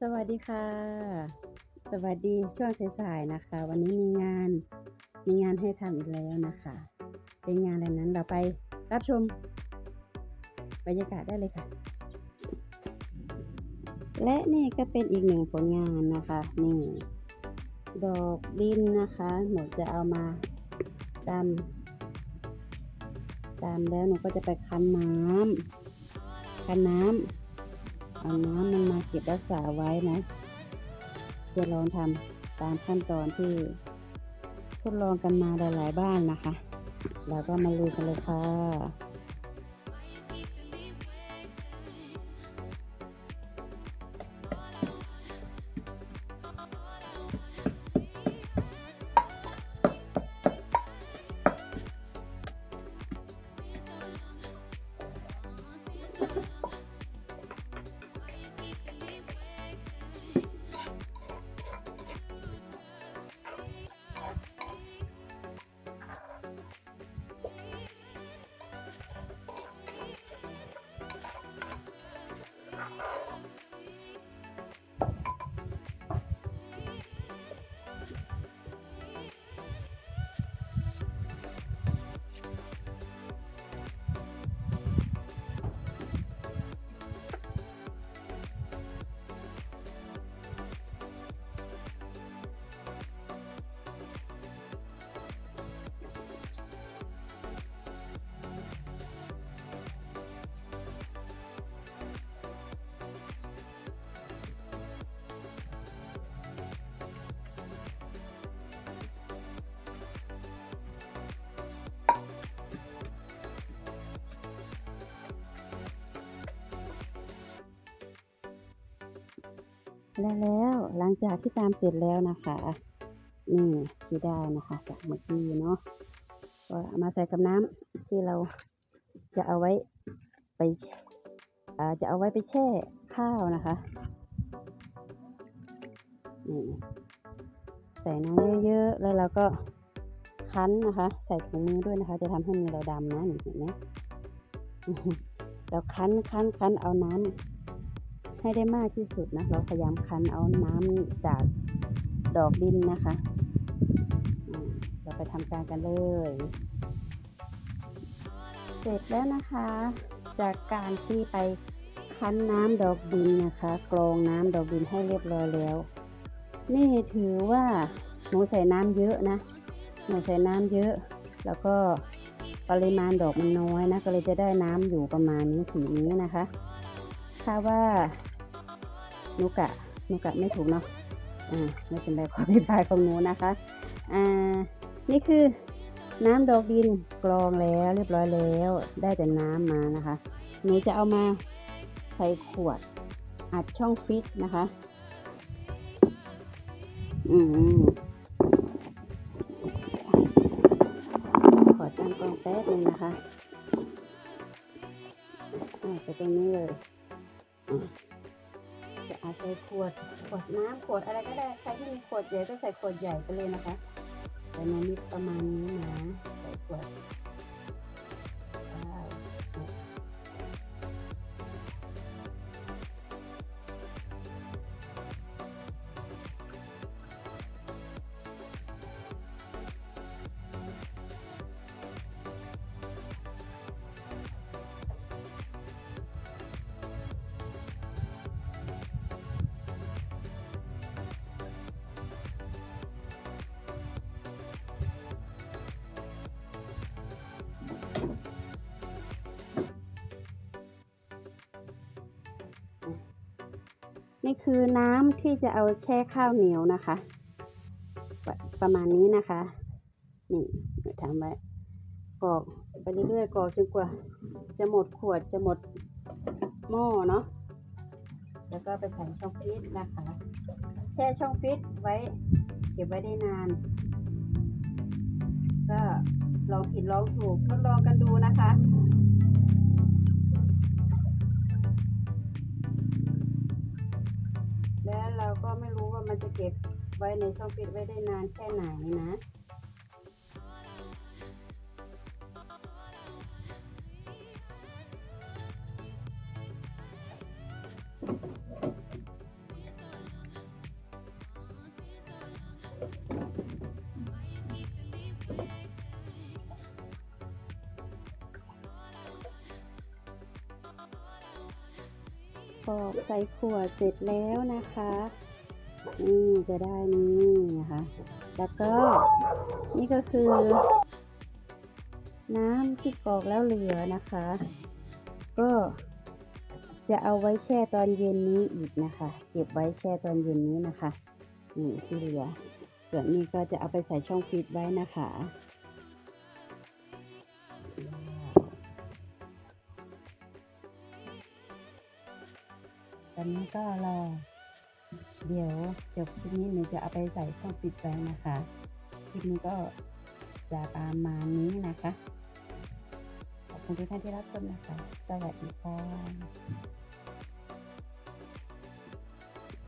สวัสดีค่ะ สวัสดีช่วงสายๆนะคะ วันนี้มีงานมีงานให้ทำอีกแล้วนะคะ เป็นงานอะไรนั้นเราไปรับชมบรรยากาศได้เลยค่ะ และนี่ก็เป็นอีกหนึ่งผลงานนะคะนี่ดอกดินนะคะ หนูจะเอามาตำตำแล้วหนูก็จะไปคั้นน้ำคั้นน้ำ เอาน้ำมันมาเก็บรักษาไว้นะจะลองทำตามขั้นตอนที่ทดลองกันมาหลายๆบ้านนะคะ แล้วก็มาลุยกันเลยค่ะ และแล้วหลังจากที่ตามเสร็จแล้วนะคะนี่ที่ได้นะคะจากเมื่อกี้เนาะก็ามาใส่กับน้ำที่เราจะเอาไว้ไปจะเอาไว้ไปแช่ข้าวนะคะนี่ใส่น้ำเยอะๆแล้วเราก็คั้นนะคะ ใส่ถุงมือด้วยนะคะ จะทำให้มือเราดำนะเห็นไหมเราคั้นคั้นคั้นเอาน้ำ ให้ได้มากที่สุดนะ เราพยายามคั้นเอาน้ำจากดอกดินนะคะ เราไปทำการกันเลย เสร็จแล้วนะคะ จากการที่ไปคั้นน้ำดอกดินนะคะกรองน้ำดอกดินให้เรียบร้อยแล้ว นี่ถือว่าหนูใส่น้ำเยอะนะ หนูใส่น้ำเยอะ แล้วก็ปริมาณดอกมันน้อยนะ ก็เลยจะได้น้ำอยู่ประมาณนี้สีนี้นะคะถ้าว่า นุกะนุกะไม่ถูกเนาะอ่าไม่เป็นไรขอพิพายของหนูนะคะอ่านี่คือน้ำดอกดินกรองแล้วเรียบร้อยแล้ว ได้แต่น้ำมานะคะ หนูจะเอามาใส่ขวดอัดช่องฟิตนะคะ อืมขอตั้งกล้องแป๊บนึงนะคะอ่าไปตรงนี้เลย จะเอาใส่ขวดขวดน้ำขวดอะไรก็ได้ใครที่มีขวดใหญ่ก็ใส่ขวดใหญ่ไปเลยนะคะแต่ในนี้ประมาณนี้นะใส่ขวด นี่คือน้ำที่จะเอาแช่ข้าวเหนียวนะคะ ปประมาณนี้นะคะ นี่ทำไว้กรอกไปเรื่อยๆกรอกจนกว่า จะหมดขวดจะหมดหม้อเนาะแล้วก็ไปใส่ช่องฟิตนะคะ แช่ช่องฟิตไว้ เก็บไว้ได้นาน ก็ลองผิดลองถูกทดลองกันดูนะคะ ก็ไม่รู้ว่ามันจะเก็บไว้ในช่องฟิตไว้ได้นานแค่ไหนนะ อบใส่ขวดเสร็จแล้วนะคะนี่จะได้นี่นะคะ แล้วก็นี่ก็คือ น้ำที่กรอกแล้วเหลือนะคะ ก็จะเอาไว้แช่ตอนเย็นนี้อีกนะคะ เก็บไว้แช่ตอนเย็นนี้นะคะนี่ที่เหลือส่วนนี้ก็จะเอาไปใส่ช่องฟรีซไว้นะคะ ตอนนี้ก็รอ เดี๋ยวจบคลิปนี้หนูจะเอาไปใส่ช่องปิดไว้นะคะคลิปนี้ก็จะตามมานี้นะคะ ขอบคุณทุกท่านที่รับชมนะคะ สวัสดีค่ะ